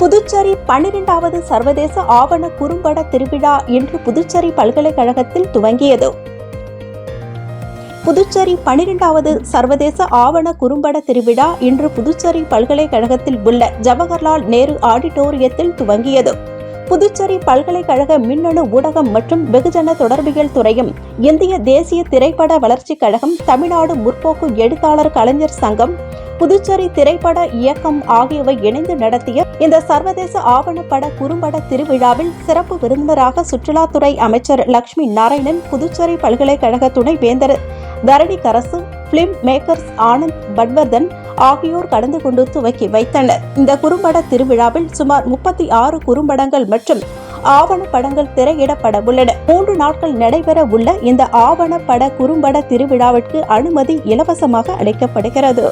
புதுச்சேரி பன்னிரெண்டாவது சர்வதேச ஆவண குறும்பட திருவிழா இன்று புதுச்சேரி பல்கலைக்கழகத்தில் துவங்கியது. புதுச்சேரி பன்னிரெண்டாவது சர்வதேச ஆவண குறும்பட திருவிழா இன்று புதுச்சேரி பல்கலைக்கழகத்தில் உள்ள ஜவஹர்லால் நேரு ஆடிட்டோரியத்தில் துவங்கியது. புதுச்சேரி பல்கலைக்கழக மின்னணு ஊடகம் மற்றும் வெகுஜன தொடர்பியல் துறையும் இந்திய தேசிய திரைப்பட வளர்ச்சிக் கழகம் தமிழ்நாடு முற்போக்கு எழுத்தாளர் கலைஞர் சங்கம் புதுச்சேரி திரைப்பட இயக்கம் ஆகியவை இணைந்து நடத்திய இந்த சர்வதேச ஆவணப்பட குறும்பட திருவிழாவில் சிறப்பு விருந்தினராக சுற்றுலாத்துறை அமைச்சர் லட்சுமி நாராயணன் புதுச்சேரி பல்கலைக்கழக துணைவேந்தர் Tharanikarasu film makers Anand Patwardhan ஆகியோர் கலந்து கொண்டு துவக்கி வைத்தனர். இந்த குறும்பட திருவிழாவில் சுமார் முப்பத்தி ஆறு குறும்படங்கள் மற்றும் ஆவண படங்கள் திரையிடப்பட உள்ளன. மூன்று நாட்கள் நடைபெற உள்ள இந்த ஆவண பட குறும்பட திருவிழாவிற்கு அனுமதி இலவசமாக அளிக்கப்படுகிறது.